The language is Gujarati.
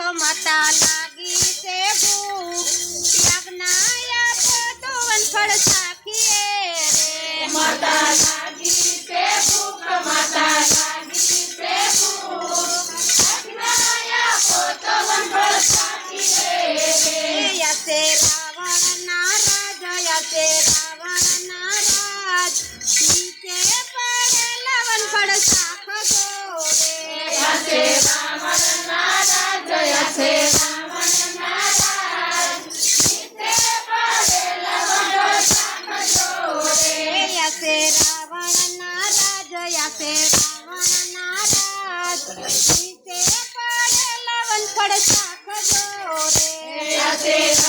ખમતા લાગી છે ભૂખ. યાજ્ઞા આપો તો વનફળ સાખીએ રે. માતા લાગી છે ભૂખ માતા લાગી છે ભૂખ. યાજ્ઞા આપો તો વનફળ સાખીએ રે. યસે રાવણ ના યસે રાવણ ના નીચે પડેલા વનફળ સાખ રે. યસે છે રાવણના રાજ નીચે પડે લવણ ફળ સાખ જો રે.